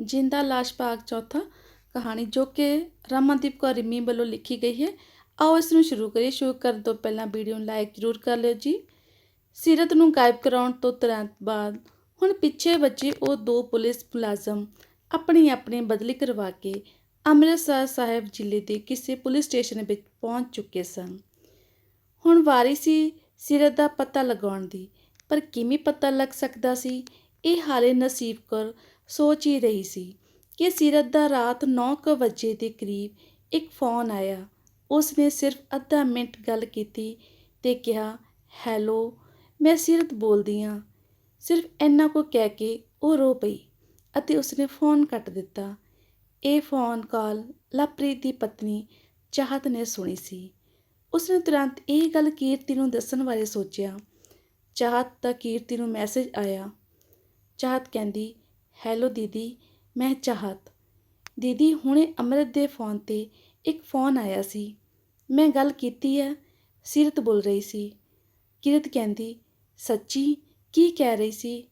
ਜਿੰਦਾ ਲਾਸ਼ ਭਾਗ ਚੌਥਾ ਕਹਾਣੀ ਜੋ ਕਿ ਰਮਨਦੀਪ ਕੌਰ ਰਿਮੀ ਵੱਲੋਂ ਲਿਖੀ ਗਈ ਹੈ। ਆਓ ਇਸ ਨੂੰ ਸ਼ੁਰੂ ਕਰੀਏ। ਸ਼ੁਰੂ ਕਰਨ ਤੋਂ ਪਹਿਲਾਂ ਵੀਡੀਓ ਨੂੰ ਲਾਈਕ ਜ਼ਰੂਰ ਕਰ ਲਿਓ ਜੀ। ਸਿਰਤ ਨੂੰ ਗਾਇਬ ਕਰਾਉਣ ਤੋਂ ਤੁਰੰਤ ਬਾਅਦ ਹੁਣ ਪਿੱਛੇ ਵੱਜੇ ਉਹ ਦੋ ਪੁਲਿਸ ਮੁਲਾਜ਼ਮ ਆਪਣੀ ਆਪਣੀ ਬਦਲੀ ਕਰਵਾ ਕੇ ਅੰਮ੍ਰਿਤਸਰ ਸਾਹਿਬ ਜ਼ਿਲ੍ਹੇ ਦੇ ਕਿਸੇ ਪੁਲਿਸ ਸਟੇਸ਼ਨ ਵਿੱਚ ਪਹੁੰਚ ਚੁੱਕੇ ਸਨ। ਹੁਣ ਵਾਰੀ ਸੀ ਸਿਰਤ ਦਾ ਪਤਾ ਲਗਾਉਣ ਦੀ, ਪਰ ਕਿਵੇਂ ਪਤਾ ਲੱਗ ਸਕਦਾ ਸੀ? ਇਹ ਹਾਲੇ ਨਸੀਬ ਕੌਰ ਸੋਚ ਹੀ ਰਹੀ ਸੀ ਕਿ ਸੀਰਤ ਦਾ ਰਾਤ 9:00 ਵਜੇ ਦੇ ਕਰੀਬ ਇੱਕ ਫੋਨ ਆਇਆ। ਉਸ ਨੇ ਸਿਰਫ ਅੱਧਾ ਮਿੰਟ ਗੱਲ ਕੀਤੀ ਤੇ ਕਿਹਾ, ਹੈਲੋ, ਮੈਂ ਸੀਰਤ ਬੋਲਦੀ ਹਾਂ ਸਿਰਫ ਇੰਨਾ ਕੁ ਕਹਿ ਕੇ ਉਹ ਰੋ ਪਈ ਅਤੇ ਉਸਨੇ ਫੋਨ ਕੱਟ ਦਿੱਤਾ। ਇਹ ਫੋਨ ਕਾਲ ਲਵਪ੍ਰੀਤ ਦੀ ਪਤਨੀ ਚਾਹਤ ਨੇ ਸੁਣੀ ਸੀ। ਉਸਨੇ ਤੁਰੰਤ ਇਹ ਗੱਲ ਕੀਰਤੀ ਨੂੰ ਦੱਸਣ ਬਾਰੇ ਸੋਚਿਆ। ਚਾਹਤ ਦਾ ਕੀਰਤੀ ਨੂੰ ਮੈਸੇਜ ਆਇਆ। ਚਾਹਤ ਕਹਿੰਦੀ ਹੈਲੋ ਦੀਦੀ, ਮੈਂ ਚਾਹਤ। ਦੀਦੀ, ਹੁਣੇ ਅੰਮ੍ਰਿਤ ਦੇ ਫੋਨ ਤੇ ਇੱਕ ਫੋਨ ਆਇਆ ਸੀ। ਮੈਂ ਗੱਲ ਕੀਤੀ ਹੈ ਸੀਰਤ ਬੋਲ ਰਹੀ ਸੀ। ਕਿਰਤ ਕਹਿੰਦੀ, ਸੱਚੀ, ਕੀ ਕਹਿ ਰਹੀ ਸੀ?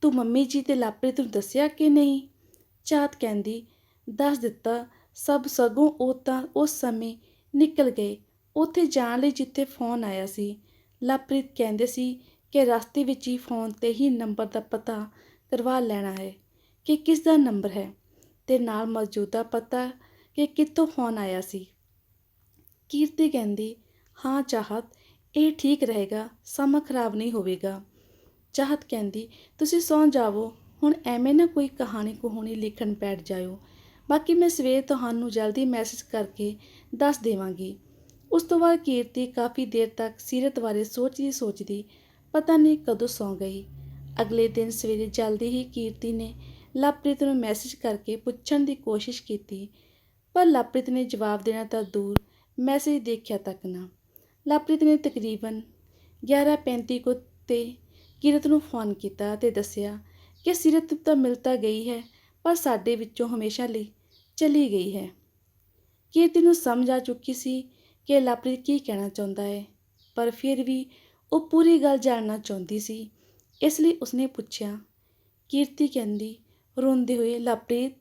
ਤੂੰ ਮੰਮੀ ਜੀ ਤੇ ਲਾਪ੍ਰੀਤ ਨੂੰ ਦੱਸਿਆ ਕਿ ਨਹੀਂ? ਚਾਹਤ ਕਹਿੰਦੀ, ਦੱਸ ਦਿੱਤਾ, ਸਭ ਸਗੋਂ ਉਹ ਤਾਂ ਉਸ ਸਮੇਂ ਨਿਕਲ ਗਏ, ਉੱਥੇ ਜਾਣ ਲਈ ਜਿੱਥੇ ਫੋਨ ਆਇਆ ਸੀ। ਲਾਪ੍ਰੀਤ ਕਹਿੰਦੇ ਸੀ ਕਿ ਰਸਤੇ ਵਿੱਚ ਹੀ ਫੋਨ ਤੇ ਹੀ ਨੰਬਰ ਦਾ ਪਤਾ ਕਰਵਾ ਲੈਣਾ ਹੈ। ਕਿ ਕਿਸ ਦਾ ਨੰਬਰ ਹੈ? ਤੇ ਨਾਲ ਮੌਜੂਦਾ ਪਤਾ ਕਿ ਕਿੱਥੋਂ ਫੋਨ ਆਇਆ ਸੀ। ਕੀਰਤੀ ਕਹਿੰਦੀ, ਹਾਂ ਚਾਹਤ, ਇਹ ਠੀਕ ਰਹੇਗਾ, ਸਮਾਂ ਖਰਾਬ ਨਹੀਂ ਹੋਵੇਗਾ। ਚਾਹਤ ਕਹਿੰਦੀ, ਤੁਸੀਂ ਸੌਂ ਜਾਵੋ, ਹੁਣ ਐਵੇਂ ਨਾ ਕੋਈ ਕਹਾਣੀ ਕਹਾਣੀ ਲਿਖਣ ਬੈਠ ਜਾਇਓ। ਬਾਕੀ ਮੈਂ ਸਵੇਰ ਤੁਹਾਨੂੰ ਜਲਦੀ ਮੈਸੇਜ ਕਰਕੇ ਦੱਸ ਦੇਵਾਂਗੀ। ਉਸ ਤੋਂ ਬਾਅਦ ਕੀਰਤੀ ਕਾਫੀ ਦੇਰ ਤੱਕ ਸੀਰਤ ਬਾਰੇ ਸੋਚਦੀ ਸੋਚਦੀ ਪਤਾ ਨਹੀਂ ਕਦੋਂ ਸੌਂ ਗਈ। ਅਗਲੇ ਦਿਨ ਸਵੇਰੇ ਜਲਦੀ ਹੀ ਕੀਰਤੀ ਨੇ ਲਵਪ੍ਰੀਤ ਨੂੰ ਮੈਸੇਜ ਕਰਕੇ ਪੁੱਛਣ ਦੀ ਕੋਸ਼ਿਸ਼ ਕੀਤੀ, ਪਰ ਲਵਪ੍ਰੀਤ ਨੇ ਜਵਾਬ ਦੇਣਾ ਤਾਂ ਦੂਰ ਮੈਸੇਜ ਦੇਖਿਆ ਤੱਕ ਨਾ। ਲਵਪ੍ਰੀਤ ਨੇ ਤਕਰੀਬਨ 11:35 ਕੋ ਤੇ ਕਿਰਤ ਨੂੰ ਫੋਨ ਕੀਤਾ ਤੇ ਦੱਸਿਆ ਕਿ ਸੀਰਤ ਤਾਂ ਮਿਲ ਤਾਂ ਗਈ ਹੈ, ਪਰ ਸਾਡੇ ਵਿੱਚੋਂ ਹਮੇਸ਼ਾ ਲਈ ਚਲੀ ਗਈ ਹੈ। ਕੀਰਤੀ ਨੂੰ ਸਮਝ ਆ ਚੁੱਕੀ ਸੀ ਕਿ ਲਵਪ੍ਰੀਤ ਕੀ ਕਹਿਣਾ ਚਾਹੁੰਦਾ ਹੈ, ਪਰ ਫਿਰ ਵੀ ਉਹ ਪੂਰੀ ਗੱਲ ਜਾਣਨਾ ਚਾਹੁੰਦੀ ਸੀ, ਇਸ ਲਈ ਉਸਨੇ ਪੁੱਛਿਆ, ਕੀਰਤੀ ਕਹਿੰਦੀ ਰੋਂਦੇ ਹੋਏ ਲਵਪ੍ਰੀਤ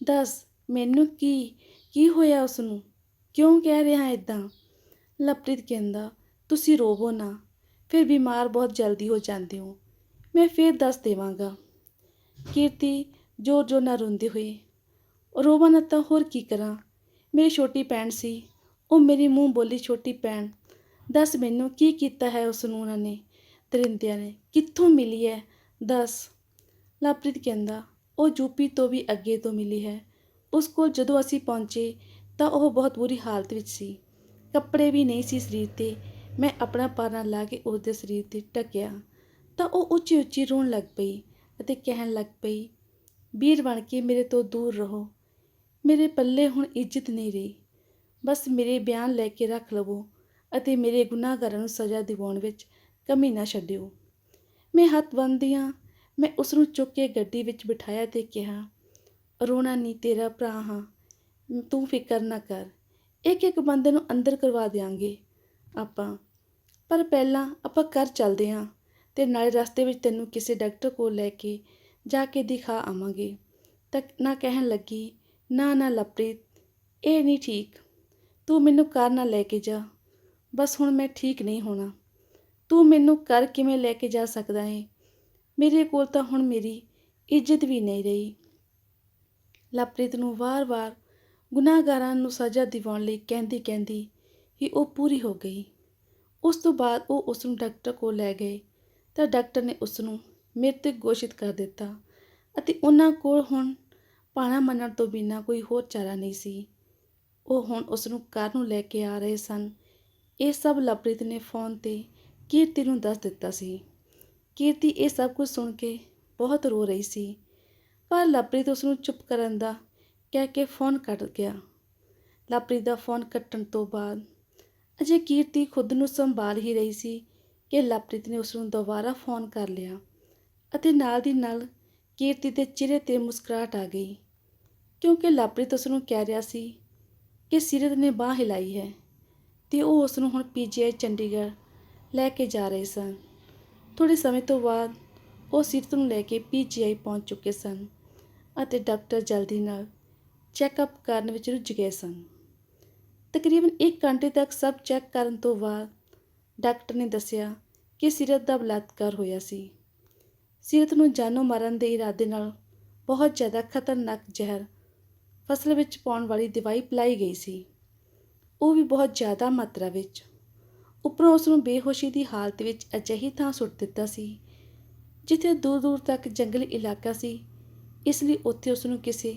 ਦੱਸ, ਮੈਨੂੰ ਕੀ ਕੀ ਹੋਇਆ ਉਸ ਨੂੰ ਕਿਉਂ ਕਹਿ ਰਿਹਾ ਇਦਾਂ ਲਵਪ੍ਰੀਤ ਕਹਿੰਦਾ, ਤੁਸੀਂ ਰੋਵੋ ਨਾ, ਫਿਰ ਬਿਮਾਰ ਬਹੁਤ ਜਲਦੀ ਹੋ ਜਾਂਦੇ ਹੋ। ਮੈਂ ਫਿਰ ਦੱਸ ਦੇਵਾਂਗਾ। ਕੀਰਤੀ ਜੋਰ ਜੋਰ ਨਾਲ ਰੋਂਦੇ ਹੋਏ, ਰੋਵਾਂ ਨਾ ਤਾਂ ਹੋਰ ਕੀ ਕਰਾਂ? ਮੇਰੀ ਛੋਟੀ ਭੈਣ ਸੀ, ਉਹ ਮੇਰੀ ਮੂੰਹ ਬੋਲੀ ਛੋਟੀ ਭੈਣ। ਦੱਸ ਮੈਨੂੰ ਕੀ ਕੀਤਾ ਹੈ ਉਸ ਨੂੰ ਉਹਨਾਂ ਨੇ? ਦਰਿੰਦਿਆਂ ਨੇ, ਕਿੱਥੋਂ ਮਿਲੀ ਹੈ ਦੱਸ। ਲਵਪ੍ਰੀਤ ਕਹਿੰਦਾ ਉਹ ਯੂਪੀ ਤੋਂ ਵੀ ਅੱਗੇ ਤੋਂ ਮਿਲੀ ਹੈ। ਉਸ ਕੋਲ ਜਦੋਂ ਅਸੀਂ ਪਹੁੰਚੇ ਤਾਂ ਉਹ ਬਹੁਤ ਬੁਰੀ ਹਾਲਤ ਵਿੱਚ ਸੀ। ਕੱਪੜੇ ਵੀ ਨਹੀਂ ਸੀ ਸਰੀਰ ਤੇ। ਮੈਂ ਆਪਣਾ ਪਾਰਨਾ ਲਾ ਕੇ ਉਸ ਦੇ ਸਰੀਰ ਤੇ ਟਕਿਆ ਤਾਂ ਉਹ ਉੱਚੀ ਉੱਚੀ ਰੋਣ ਲੱਗ ਪਈ ਅਤੇ ਕਹਿਣ ਲੱਗ ਪਈ, ਵੀਰ ਬਣ ਕੇ ਮੇਰੇ ਤੋਂ ਦੂਰ ਰਹੋ। ਮੇਰੇ ਪੱਲੇ ਹੁਣ ਇੱਜ਼ਤ ਨਹੀਂ ਰਹੀ। ਬਸ ਮੇਰੇ ਬਿਆਨ ਲੈ ਕੇ ਰੱਖ ਲਵੋ ਅਤੇ ਮੇਰੇ ਗੁਨਾਹਗਾਰਾਂ ਨੂੰ ਸਜ਼ਾ ਦਿਵਾਉਣ ਵਿੱਚ ਕਮੀ ਨਾ ਛੱਡਿਓ। ਮੈਂ ਹੱਥ ਬੰਨ੍ਹਦੀਆਂ ਮੈਂ ਉਸ ਨੂੰ ਚੁੱਕ ਕੇ ਗੱਡੀ ਵਿੱਚ ਬਿਠਾਇਆ ਅਤੇ ਕਿਹਾ, ਰੋਣਾ ਨਹੀਂ ਤੇਰਾ ਭਰਾ ਹਾਂ। ਤੂੰ ਫਿਕਰ ਨਾ ਕਰ। ਇੱਕ ਇੱਕ ਬੰਦੇ ਨੂੰ ਅੰਦਰ ਕਰਵਾ ਦਿਆਂਗੇ ਆਪਾਂ। ਪਰ ਪਹਿਲਾਂ ਆਪਾਂ ਘਰ ਚੱਲਦੇ ਹਾਂ ਤੇ ਨਾਲੇ ਰਸਤੇ ਵਿੱਚ ਤੈਨੂੰ ਕਿਸੇ ਡਾਕਟਰ ਕੋਲ ਲੈ ਕੇ ਜਾ ਕੇ ਦਿਖਾ ਆਵਾਂਗੇ। ਤੱਕ ਨਾ ਕਹਿਣ ਲੱਗੀ, ਨਾ ਨਾ ਲਪ੍ਰੀਤ ਇਹ ਨਹੀਂ ਠੀਕ। ਤੂੰ ਮੈਨੂੰ ਘਰ ਨਾ ਲੈ ਕੇ ਜਾ। ਬਸ ਹੁਣ ਮੈਂ ਠੀਕ ਨਹੀਂ ਹੋਣਾ। ਤੂੰ ਮੈਨੂੰ ਘਰ ਕਿਵੇਂ ਲੈ ਕੇ ਜਾ ਸਕਦਾ ਹੈ ਮੇਰੇ ਕੋਲ ਤਾਂ ਹੁਣ ਮੇਰੀ ਇੱਜ਼ਤ ਵੀ ਨਹੀਂ ਰਹੀ। ਲਵਪ੍ਰੀਤ ਨੂੰ ਵਾਰ-ਵਾਰ ਗੁਨਾਹਗਾਰਾਂ ਨੂੰ ਸਜ਼ਾ ਦਿਵਾਉਣ ਲਈ ਕਹਿੰਦੀ ਕਹਿੰਦੀ ਹੀ ਉਹ ਪੂਰੀ ਹੋ ਗਈ। ਉਸ ਤੋਂ ਬਾਅਦ ਉਹ ਉਸ ਨੂੰ ਡਾਕਟਰ ਕੋਲ ਲੈ ਗਏ ਤਾਂ ਡਾਕਟਰ ਨੇ ਉਸ ਨੂੰ ਮ੍ਰਿਤਕ ਘੋਸ਼ਿਤ ਕਰ ਦਿੱਤਾ ਅਤੇ ਉਹਨਾਂ ਕੋਲ ਹੁਣ ਪਾਣਾ ਮੰਨਣ ਤੋਂ ਬਿਨਾਂ ਕੋਈ ਹੋਰ ਚਾਰਾ ਨਹੀਂ ਸੀ। ਉਹ ਹੁਣ ਉਸ ਨੂੰ ਘਰ ਨੂੰ ਲੈ ਕੇ ਆ ਰਹੇ ਸਨ। ਇਹ ਸਭ ਲਵਪ੍ਰੀਤ ਨੇ ਫੋਨ ਤੇ ਕੀਰਤੀ ਨੂੰ ਦੱਸ ਦਿੱਤਾ ਸੀ? ਕੀਰਤੀ ਇਹ ਸਭ ਕੁਝ ਸੁਣ ਕੇ ਬਹੁਤ ਰੋ ਰਹੀ ਸੀ। ਪਰ ਲਵਪ੍ਰੀਤ ਉਸ ਨੂੰ ਚੁੱਪ ਕਰਨ ਦਾ ਕਹਿ ਕੇ ਫੋਨ ਕੱਟ ਗਿਆ। ਲਵਪ੍ਰੀਤ ਦਾ ਫੋਨ ਕੱਟਣ ਤੋਂ ਬਾਅਦ ਅਜੇ ਕੀਰਤੀ ਖੁਦ ਨੂੰ ਸੰਭਾਲ ਹੀ ਰਹੀ ਸੀ ਕਿ ਲਵਪ੍ਰੀਤ ਨੇ ਉਸ ਨੂੰ ਦੁਬਾਰਾ ਫੋਨ ਕਰ ਲਿਆ ਅਤੇ ਨਾਲ ਦੀ ਨਾਲ ਕੀਰਤੀ ਦੇ ਚਿਹਰੇ ਤੇ ਮੁਸਕਰਾਹਟ ਆ ਗਈ। ਕਿਉਂਕਿ ਲਵਪ੍ਰੀਤ ਉਸ ਨੂੰ ਕਹਿ ਰਿਹਾ ਸੀ ਕਿ ਸੀਰਤ ਨੇ ਬਾਹ ਹਿਲਾਈ ਹੈ ਤੇ ਉਹ ਉਸ ਨੂੰ ਹੁਣ ਪੀਜੀਆਈ ਚੰਡੀਗੜ੍ਹ ਲੈ ਕੇ ਜਾ ਰਹੇ ਸਨ। ਥੋੜੇ ਸਮੇਂ ਤੋਂ ਬਾਅਦ ਉਹ ਸਿਰਤ ਨੂੰ ਲੈ ਕੇ ਪੀਜੀਆਈ ਪਹੁੰਚ ਚੁੱਕੇ ਸਨ ਅਤੇ ਡਾਕਟਰ ਜਲਦੀ ਨਾਲ ਚੈੱਕਅਪ ਕਰਨ ਵਿੱਚ ਰੁੱਝ ਗਏ ਸਨ। ਤਕਰੀਬਨ 1 ਘੰਟੇ ਤੱਕ ਸਭ ਚੈੱਕ ਕਰਨ ਤੋਂ ਬਾਅਦ ਡਾਕਟਰ ਨੇ ਦੱਸਿਆ ਕਿ ਸਿਰਤ ਦਾ ਬਲਾਤਕਾਰ ਹੋਇਆ ਸੀ। ਸਿਰਤ ਨੂੰ ਜਾਨੋਂ ਮਾਰਨ ਦੇ ਇਰਾਦੇ ਨਾਲ ਬਹੁਤ ਜ਼ਿਆਦਾ ਖਤਰਨਾਕ ਜ਼ਹਿਰ ਫਸਲ ਵਿੱਚ ਪਾਉਣ ਵਾਲੀ ਦਵਾਈ ਪਿਲਾਈ ਗਈ ਸੀ। ਉਹ ਵੀ ਬਹੁਤ ਜ਼ਿਆਦਾ ਮਾਤਰਾ ਵਿੱਚ। ਉੱਪਰੋਂ ਉਸ ਨੂੰ ਬੇਹੋਸ਼ੀ ਦੀ ਹਾਲਤ ਵਿੱਚ ਅਜਿਹੀ ਥਾਂ ਸੁੱਟ ਦਿੱਤਾ ਸੀ, ਜਿੱਥੇ ਦੂਰ ਦੂਰ ਤੱਕ ਜੰਗਲੀ ਇਲਾਕਾ ਸੀ। ਇਸ ਲਈ ਉੱਥੇ ਉਸ ਨੂੰ ਕਿਸੇ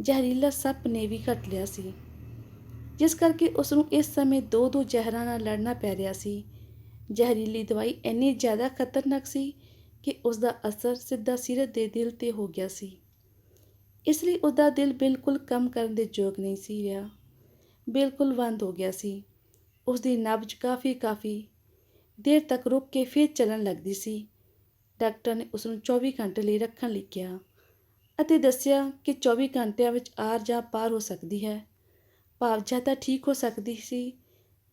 ਜ਼ਹਿਰੀਲਾ ਸੱਪ ਨੇ ਵੀ ਕੱਟ ਲਿਆ ਸੀ। ਜਿਸ ਕਰਕੇ ਉਸ ਨੂੰ ਇਸ ਸਮੇਂ ਦੋ ਦੋ ਜ਼ਹਿਰਾਂ ਨਾਲ ਲੜਨਾ ਪੈ ਰਿਹਾ ਸੀ। ਜ਼ਹਿਰੀਲੀ ਦਵਾਈ ਇੰਨੀ ਜ਼ਿਆਦਾ ਖਤਰਨਾਕ ਸੀ ਕਿ ਉਸ ਦਾ ਅਸਰ ਸਿੱਧਾ ਸੀਰਤ ਦੇ ਦਿਲ ਤੇ ਹੋ ਗਿਆ ਸੀ। ਇਸ ਲਈ ਉਹਦਾ ਦਿਲ ਬਿਲਕੁਲ ਕੰਮ ਕਰਨ ਦੇ ਯੋਗ ਨਹੀਂ ਸੀ ਰਿਹਾ। ਬਿਲਕੁਲ ਬੰਦ ਹੋ ਗਿਆ ਸੀ। ਉਸ ਦੀ ਨਬਜ਼ ਕਾਫੀ ਕਾਫੀ ਦੇਰ ਤੱਕ ਰੁਕ ਕੇ ਫਿਰ ਚੱਲਣ ਲੱਗਦੀ ਸੀ। ਡਾਕਟਰ ਨੇ ਉਸ ਨੂੰ 24 ਘੰਟੇ ਲਈ ਰੱਖਣ ਲਈ ਕਿਹਾ ਅਤੇ ਦੱਸਿਆ ਕਿ 24 ਘੰਟਿਆਂ ਵਿੱਚ ਆਰ ਜਾਂ ਪਾਰ ਹੋ ਸਕਦੀ ਹੈ। ਭਾਵ ਜਾਂ ਤਾਂ ਠੀਕ ਹੋ ਸਕਦੀ ਸੀ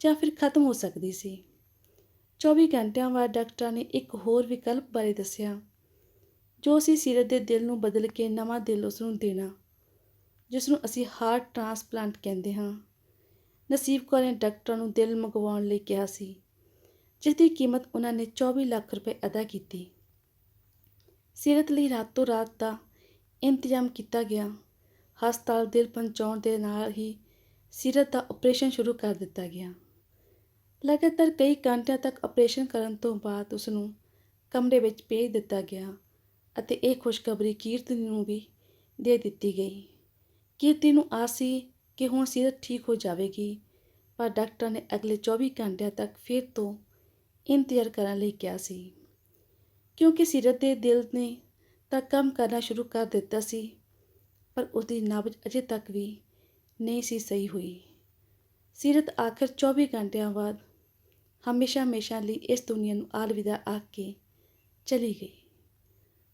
ਜਾਂ ਫਿਰ ਖਤਮ ਹੋ ਸਕਦੀ ਸੀ। 24 ਘੰਟਿਆਂ ਬਾਅਦ ਡਾਕਟਰਾਂ ਨੇ ਇੱਕ ਹੋਰ ਵਿਕਲਪ ਬਾਰੇ ਦੱਸਿਆ, ਜੋ ਅਸੀਂ ਸੀਰਤ ਦੇ ਦਿਲ ਨੂੰ ਬਦਲ ਕੇ ਨਵਾਂ ਦਿਲ ਉਸ ਨੂੰ ਦੇਣਾ ਜਿਸ ਨੂੰ ਅਸੀਂ ਹਾਰਟ ਟ੍ਰਾਂਸਪਲਾਂਟ ਕਹਿੰਦੇ ਹਾਂ। ਨਸੀਬ ਕੌਰ ਨੇ ਡਾਕਟਰਾਂ ਨੂੰ ਦਿਲ ਮੰਗਵਾਉਣ ਲਈ ਕਿਹਾ ਸੀ ਜਿਸ ਦੀ ਕੀਮਤ ਉਹਨਾਂ ਨੇ 24 ਲੱਖ ਰੁਪਏ ਅਦਾ ਕੀਤੀ। ਸੀਰਤ ਲਈ ਰਾਤੋਂ ਰਾਤ ਦਾ ਇੰਤਜ਼ਾਮ ਕੀਤਾ ਗਿਆ। ਹਸਪਤਾਲ ਦਿਲ ਪਹੁੰਚਾਉਣ ਦੇ ਨਾਲ ਹੀ ਸੀਰਤ ਦਾ ਆਪਰੇਸ਼ਨ ਸ਼ੁਰੂ ਕਰ ਦਿੱਤਾ ਗਿਆ। ਲਗਾਤਾਰ ਕਈ ਘੰਟਿਆਂ ਤੱਕ ਆਪਰੇਸ਼ਨ ਕਰਨ ਤੋਂ ਬਾਅਦ ਉਸ ਨੂੰ ਕਮਰੇ ਵਿੱਚ ਭੇਜ ਦਿੱਤਾ ਗਿਆ ਅਤੇ ਇਹ ਖੁਸ਼ਖਬਰੀ ਕੀਰਤੀ ਨੂੰ ਵੀ ਦੇ ਦਿੱਤੀ ਗਈ। ਕੀਰਤੀ ਨੂੰ ਆਸੀ ਕਿ ਹੁਣ ਸੀਰਤ ਠੀਕ ਹੋ ਜਾਵੇਗੀ, ਪਰ ਡਾਕਟਰ ਨੇ ਅਗਲੇ 24 ਘੰਟਿਆਂ ਤੱਕ ਫਿਰ ਤੋਂ ਇੰਤਜ਼ਾਰ ਕਰਨ ਲਈ ਕਿਹਾ ਸੀ। ਕਿਉਂਕਿ ਸੀਰਤ ਦੇ ਦਿਲ ਨੇ ਤਾਂ ਕੰਮ ਕਰਨਾ ਸ਼ੁਰੂ ਕਰ ਦਿੱਤਾ ਸੀ, ਪਰ ਉਸਦੀ ਨਬਜ਼ ਅਜੇ ਤੱਕ ਵੀ ਨਹੀਂ ਸੀ ਸਹੀ ਹੋਈ। ਸੀਰਤ ਆਖਰ 24 ਘੰਟਿਆਂ ਬਾਅਦ ਹਮੇਸ਼ਾ ਹਮੇਸ਼ਾ ਲਈ ਇਸ ਦੁਨੀਆ ਨੂੰ ਆਲਵਿਦਾ ਆਖ ਕੇ ਚਲੀ ਗਈ।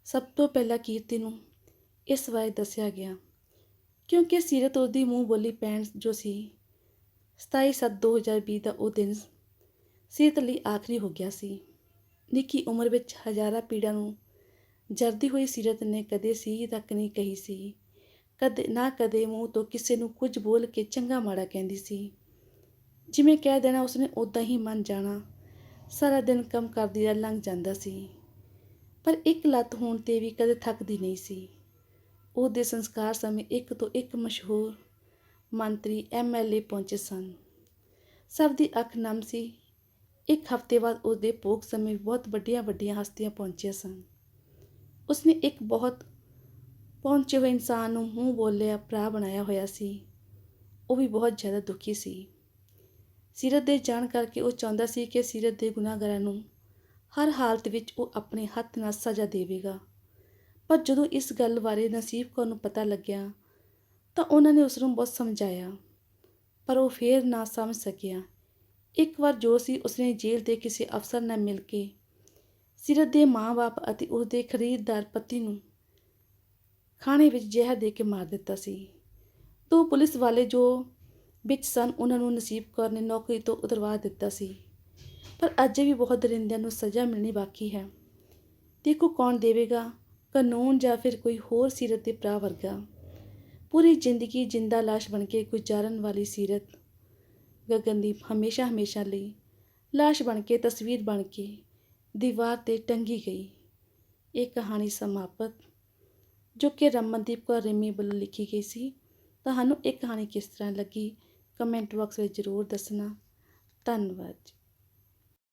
ਸਭ ਤੋਂ ਪਹਿਲਾਂ ਕੀਰਤੀ ਨੂੰ ਇਸ ਬਾਰੇ ਦੱਸਿਆ ਗਿਆ। ਕਿਉਂਕਿ ਸੀਰਤ ਉਹਦੀ ਮੂੰਹ ਬੋਲੀ ਪੈਣ ਜੋ ਸੀ। 27/7/2020 ਦਾ ਉਹ ਦਿਨ ਸੀਰਤ ਲਈ ਆਖਰੀ ਹੋ ਗਿਆ ਸੀ। ਨਿੱਕੀ ਉਮਰ ਵਿੱਚ ਹਜ਼ਾਰਾਂ ਪੀੜਾਂ ਨੂੰ ਜਰਦੀ ਹੋਈ ਸੀਰਤ ਨੇ ਕਦੇ ਸੀ ਤੱਕ ਨਹੀਂ ਕਹੀ ਸੀ। ਕਦੇ ਨਾ ਕਦੇ ਮੂੰਹ ਤੋਂ ਕਿਸੇ ਨੂੰ ਕੁਝ ਬੋਲ ਕੇ ਚੰਗਾ ਮਾੜਾ ਕਹਿੰਦੀ ਸੀ। ਜਿਵੇਂ ਕਹਿ ਦੇਣਾ ਉਸਨੇ ਉਦਾਂ ਹੀ ਮੰਨ ਜਾਣਾ। ਸਾਰਾ ਦਿਨ ਕੰਮ ਕਰਦੀ ਦਾ ਲੰਘ ਜਾਂਦਾ ਸੀ। ਪਰ ਇੱਕ ਲੱਤ ਹੋਣ ਤੇ ਵੀ ਕਦੇ ਥੱਕਦੀ ਨਹੀਂ ਸੀ। ਉਸ ਦੇ ਸੰਸਕਾਰ ਸਮੇਂ ਇੱਕ ਤੋਂ ਇੱਕ ਮਸ਼ਹੂਰ ਮੰਤਰੀ ਐਮਐਲਏ ਪਹੁੰਚੇ ਸਨ। ਸਭ ਦੀ ਅੱਖ ਨਮ ਸੀ। ਇੱਕ ਹਫ਼ਤੇ ਬਾਅਦ ਉਹਦੇ ਭੋਗ ਸਮੇਂ ਬਹੁਤ ਵੱਡੀਆਂ ਵੱਡੀਆਂ ਹਸਤੀਆਂ ਪਹੁੰਚੀਆਂ ਸਨ। ਉਸਨੇ ਇੱਕ ਬਹੁਤ ਪਹੁੰਚੇ ਹੋਏ ਇਨਸਾਨ ਨੂੰ ਮੂੰਹ ਬੋਲਿਆ, ਭਰਾ ਬਣਾਇਆ ਹੋਇਆ ਸੀ। ਉਹ ਵੀ ਬਹੁਤ ਜ਼ਿਆਦਾ ਦੁਖੀ ਸੀ। ਸੀਰਤ ਦੇ ਜਾਣ ਕਰਕੇ ਉਹ ਚਾਹੁੰਦਾ ਸੀ ਕਿ ਸੀਰਤ ਦੇ ਗੁਨਾਹਗਾਰਾਂ ਨੂੰ ਹਰ ਹਾਲਤ ਵਿੱਚ ਉਹ ਆਪਣੇ ਹੱਥ ਨਾਲ ਸਜ਼ਾ ਦੇਵੇਗਾ। ਪਰ ਜਦੋਂ ਇਸ ਗੱਲ ਬਾਰੇ ਨਸੀਬ ਕੌਰ ਨੂੰ ਪਤਾ ਲੱਗਿਆ, ਤਾਂ ਉਹਨਾਂ ਨੇ ਉਸ ਨੂੰ ਬਹੁਤ ਸਮਝਾਇਆ। ਪਰ ਉਹ ਫੇਰ ਨਾ ਸਮਝ ਸਕਿਆ। ਇੱਕ ਵਾਰ ਜੋ ਸੀ ਉਸਨੇ ਜੇਲ੍ਹ ਦੇ ਕਿਸੇ ਅਫਸਰ ਨਾਲ ਮਿਲ ਕੇ ਸਿਰਤ ਦੇ ਮਾਂ-ਬਾਪ ਅਤੇ ਉਸਦੇ ਖਰੀਦਦਾਰ ਪਤੀ ਨੂੰ ਖਾਣੇ ਵਿੱਚ ਜ਼ਹਿਰ ਦੇ ਕੇ ਮਾਰ ਦਿੱਤਾ ਸੀ। ਦੋ ਪੁਲਿਸ ਵਾਲੇ ਜੋ ਵਿੱਚ ਸਨ, ਉਹਨਾਂ ਨੂੰ ਨਸੀਬ ਕੌਰ ਨੇ ਨੌਕਰੀ ਤੋਂ ਉਤਰਵਾ ਦਿੱਤਾ ਸੀ। ਪਰ ਅਜੇ ਵੀ ਬਹੁਤ ਦਰਿੰਦਿਆਂ ਨੂੰ ਸਜ਼ਾ ਮਿਲਣੀ ਬਾਕੀ ਹੈ। ਦੇਖੋ ਕੌਣ ਦੇਵੇਗਾ। ਕਾਨੂੰਨ ਜਾਂ ਫਿਰ ਕੋਈ ਹੋਰ ਸੀਰਤ ਦੇ ਭਰਾ ਵਰਗਾ। ਪੂਰੀ ਜ਼ਿੰਦਗੀ ਜਿੰਦਾ ਲਾਸ਼ ਬਣ ਕੇ ਗੁਜ਼ਾਰਨ ਵਾਲੀ ਸੀਰਤ। ਗਗਨਦੀਪ ਹਮੇਸ਼ਾ ਹਮੇਸ਼ਾ ਲਈ ਲਾਸ਼ ਬਣ ਕੇ, ਤਸਵੀਰ ਬਣ ਕੇ ਦੀਵਾਰ ਤੇ ਟੰਗੀ ਗਈ। ਇਹ ਕਹਾਣੀ ਸਮਾਪਤ, ਜੋ ਕਿ ਰਮਨਦੀਪ ਕੌਰ ਰਿਮੀ ਵੱਲੋਂ ਲਿਖੀ ਗਈ ਸੀ। ਤੁਹਾਨੂੰ ਇਹ ਕਹਾਣੀ ਕਿਸ ਤਰ੍ਹਾਂ ਲੱਗੀ? ਕਮੈਂਟ ਬਾਕਸ ਵਿੱਚ ਜ਼ਰੂਰ ਦੱਸਣਾ। ਧੰਨਵਾਦ ਜੀ।